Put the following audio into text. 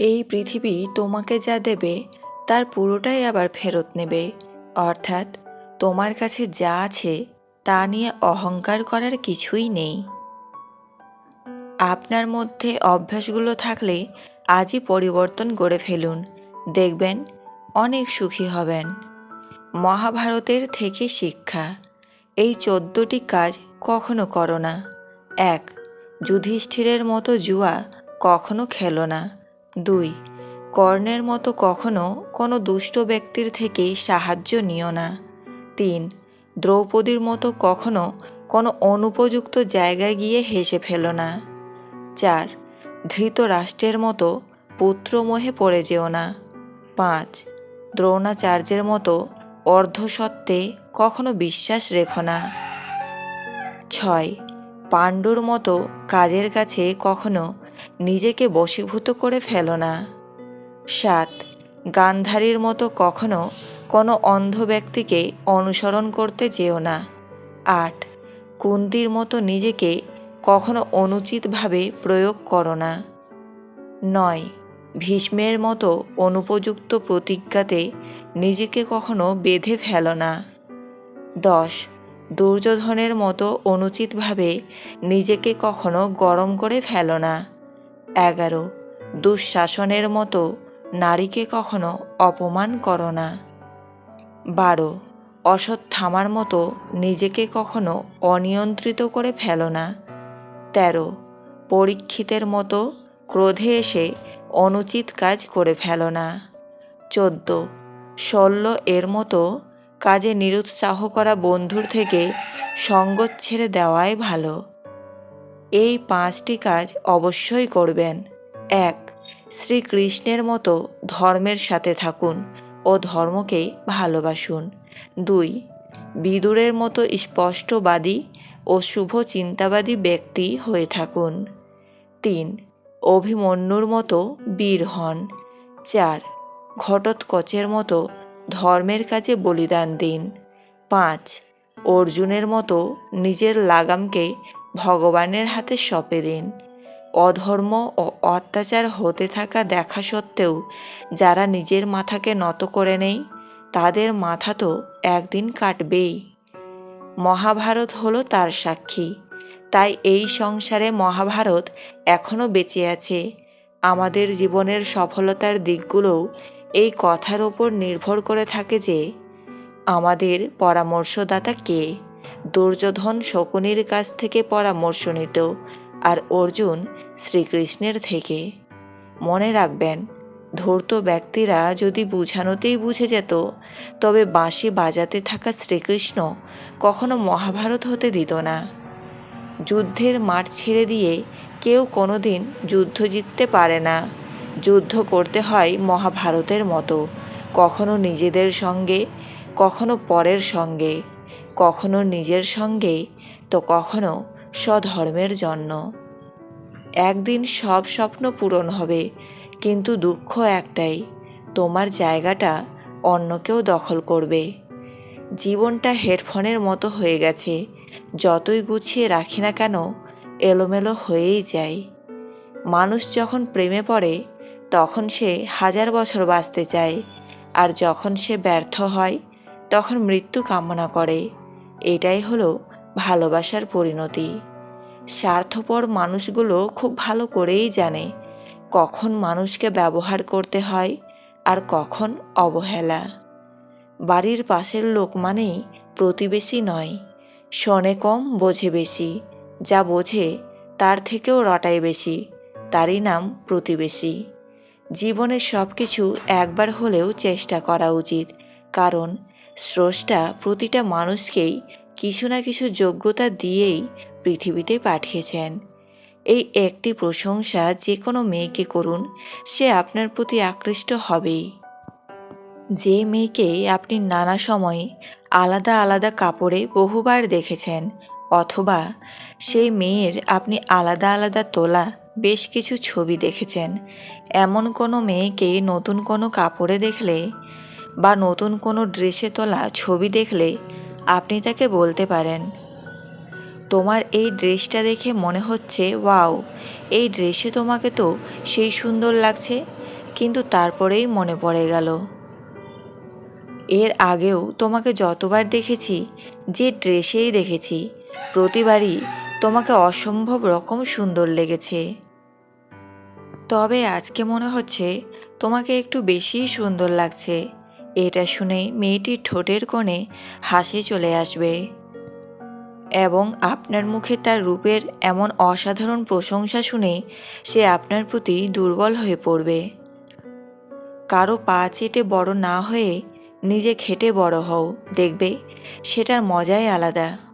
এই পৃথিবী তোমাকে যা দেবে, তার পুরোটাই আবার ফেরত নেবে। অর্থাৎ, তোমার কাছে যা আছে, তা নিয়ে অহংকার করার কিছুই নেই। আপনার মধ্যে অভ্যাসগুলো থাকলে আজই পরিবর্তন করে ফেলুন। দেখবেন, অনেক সুখী হবেন। মহাভারতের থেকে শিক্ষা। এই চোদ্দটি কাজ কখনো করো না। এক, যুধিষ্ঠিরের মতো জুয়া কখনো খেলো না। দুই, কর্ণের মতো কখনো কোনো দুষ্ট ব্যক্তির থেকে সাহায্য নিও না। তিন, দ্রৌপদীর মতো কখনো কোনো অনুপযুক্ত জায়গায় গিয়ে হেসে ফেলো না। চার, ধৃতরাষ্ট্রের মতো পুত্রমোহে পড়ে যেও না। পাঁচ, দ্রোণাচার্যের মতো অর্ধসত্ত্বে কখনো বিশ্বাস রেখো না। ছয়, পাণ্ডুর মতো কাজের কাছে কখনো নিজেকে বশীভূত করে ফেলো না। সাত, গান্ধারীর মতো কখনো কোনো অন্ধ ব্যক্তিকে অনুসরণ করতে যেও না। আট কুন্দির মতো নিজেকে কখনো অনুচিতভাবে প্রয়োগ করো না। নয়, ভীষ্মের মতো অনুপযুক্ত প্রতিজ্ঞাতে নিজেকে কখনো বেঁধে ফেলো না। দশ, দুর্যোধনের মতো অনুচিতভাবে নিজেকে কখনো গরম করে ফেলো না। এগারো। দুঃশাসনের মতো নারীকে কখনো অপমান করো না। বারো। অসৎ থামার মতো নিজেকে কখনো অনিয়ন্ত্রিত করে ফেলো না। তেরো। পরীক্ষিতের মতো ক্রোধে এসে অনুচিত কাজ করে ফেলো না। চোদ্দ। শল্য এর মতো কাজে নিরুৎসাহ করা বন্ধুর থেকে সঙ্গ ছেড়ে দেওয়াই ভালো। এই পাঁচটি কাজ অবশ্যই করবেন। এক, শ্রীকৃষ্ণের মতো ধর্মের সাথে থাকুন ও ধর্মকে ভালোবাসুন। দুই, বিদুরের মতো স্পষ্টবাদী ও শুভ চিন্তাবাদী ব্যক্তি হয়ে থাকুন। তিন, অভিমন্যুর মতো বীর হন। চার, ঘটোৎকচের মতো ধর্মের কাজে বলিদান দিন। পাঁচ, অর্জুনের মতো নিজের লাগামকে ভগবানের হাতে সঁপে দিন। অধর্ম ও অত্যাচার হতে থাকা দেখা সত্ত্বেও যারা নিজের মাথাকে নত করে নেই, তাদের মাথা তো একদিন কাটবেই। মহাভারত হলো তার সাক্ষী। তাই এই সংসারে মহাভারত এখনও বেঁচে আছে। আমাদের জীবনের সফলতার দিকগুলোও এই কথার ওপর নির্ভর করে থাকে যে, আমাদের পরামর্শদাতা কে? দুর্যোধন শকুনির কাছ থেকে পরামর্শ নিত আর অর্জুন শ্রীকৃষ্ণের থেকে। মনে রাখবেন, ধূর্ত ব্যক্তিরা যদি বুঝানোতেই বুঝে যেত, তবে বাঁশি বাজাতে থাকা শ্রীকৃষ্ণ কখনো মহাভারত হতে দিত না। যুদ্ধের মাঠ ছেড়ে দিয়ে কেউ কোনোদিন যুদ্ধ জিততে পারে না। যুদ্ধ করতে হয় মহাভারতের মতো, কখনো নিজেদের সঙ্গে, কখনো পরের সঙ্গে। কখনো নিজের সঙ্গে তো কখনো স্বধর্মের জন্য। একদিন সব স্বপ্ন পূরণ হবে, কিন্তু দুঃখ একটাই, তোমার জায়গাটা অন্য কেউ দখল করবে। জীবনটা হেডফোনের মতো হয়ে গেছে, যতই গুছিয়ে রাখি না কেন, এলোমেলো হয়েই যায়। মানুষ যখন প্রেমে পড়ে, তখন সে হাজার বছর বাঁচতে চায়, আর যখন সে ব্যর্থ হয়, তখন মৃত্যু কামনা করে। এটাই হলো ভালোবাসার পরিণতি। স্বার্থপর মানুষগুলো খুব ভালো করেই জানে কখন মানুষকে ব্যবহার করতে হয় আর কখন অবহেলা। বাড়ির পাশের লোক মানেই প্রতিবেশী নয়, শোনে কম, বোঝে বেশি। যা বোঝে তার থেকেও রটায় বেশি, তারই নাম প্রতিবেশী। জীবনের সব কিছু একবার হলেও চেষ্টা করা উচিত, কারণ স্রষ্টা প্রতিটা মানুষকেই কিছু না কিছু যোগ্যতা দিয়েই পৃথিবীতে পাঠিয়েছেন। এই একটি প্রশংসা যে কোনো মেয়েকে করুন, সে আপনার প্রতি আকৃষ্ট হবেই। যে মেয়েকে আপনি নানা সময়ে আলাদা আলাদা কাপড়ে বহুবার দেখেছেন, অথবা সেই মেয়ের আপনি আলাদা আলাদা তোলা বেশ কিছু ছবি দেখেছেন, এমন কোনো মেয়েকে নতুন কোনো কাপড়ে দেখলে বা নতুন কোনো ড্রেসে তোলা ছবি দেখলে আপনি তাকে বলতে পারেন। তোমার এই ড্রেসটা দেখে মনে হচ্ছে, ওয়াও, এই ড্রেসে তোমাকে তো সেই সুন্দর লাগছে। কিন্তু তারপরেই মনে পড়ে গেল। এর আগেও তোমাকে যতবার দেখেছি, যে ড্রেসেই দেখেছি, প্রতিবারই তোমাকে অসম্ভব রকম সুন্দর লেগেছে। তবে আজকে মনে হচ্ছে তোমাকে একটু বেশিই সুন্দর লাগছে। এটা শুনে মেয়েটির ঠোঁটের কোণে হাসি চলে আসবে। এবং আপনার মুখে তার রূপের এমন অসাধারণ প্রশংসা শুনে সে আপনার প্রতি দুর্বল হয়ে পড়বে। কারও পা চেটে বড় না হয়ে নিজে খেটে বড় হও, দেখবে সেটার মজাই আলাদা।